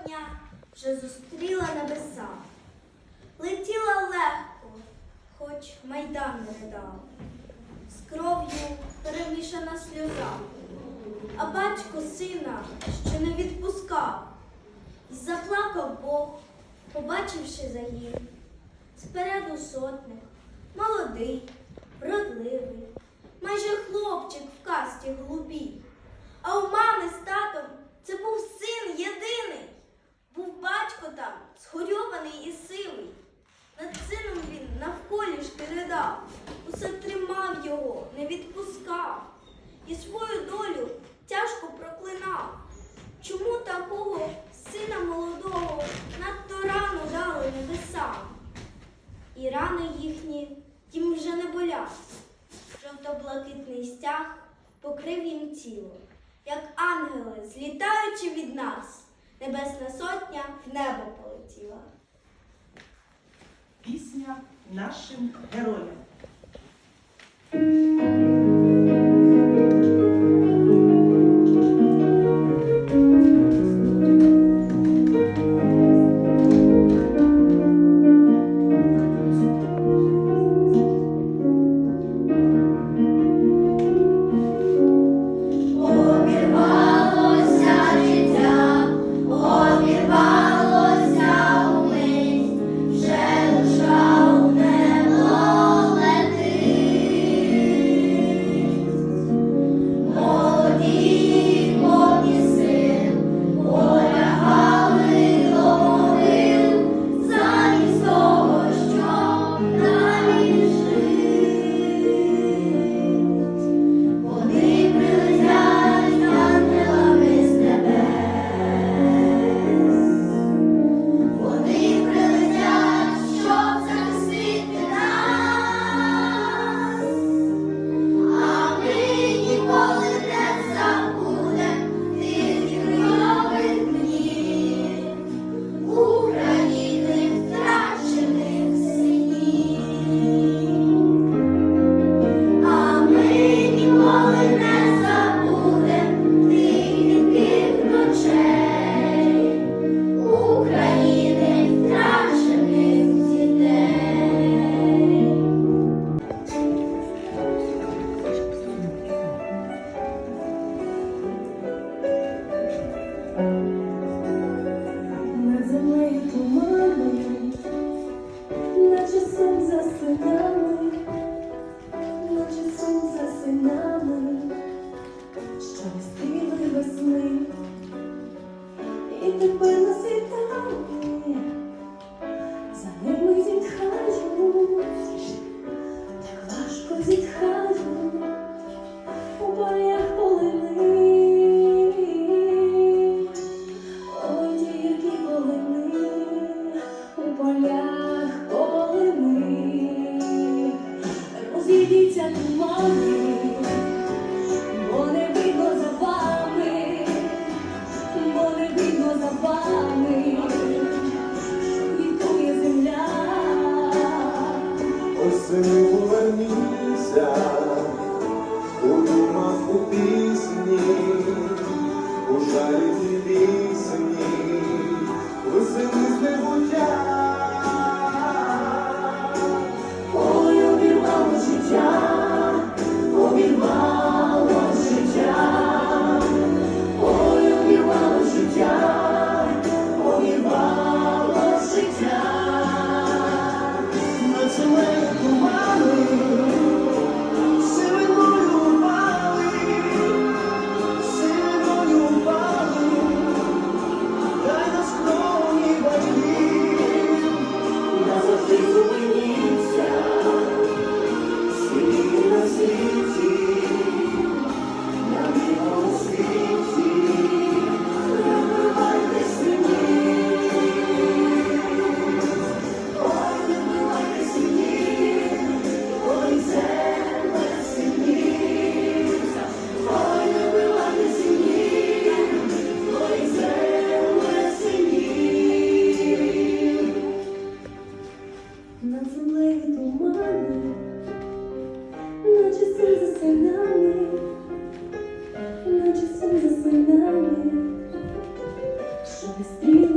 Сотня вже зустріла небеса. Летіла легко, хоч майдан не ридав, з кров'ю перемішана сльоза, а батько сина ще не відпускав, і заплакав Бог, побачивши загін. Спереду сотник, молодий, вродливий, майже хлопчик в касті голубій. А у мами з татом це був їхні їм вже не болять. Жовто-блакитний стяг покрив їм тіло, як ангели, злітаючи від нас, небесна сотня в небо полетіла. Пісня нашим героям. Бо не видно за вами, бо не видно за вами, квітує земля. Осени поверніться, у думах у пісні, у жалі в тумані, наче сон засинає, наче сон засинає, що не стріляє.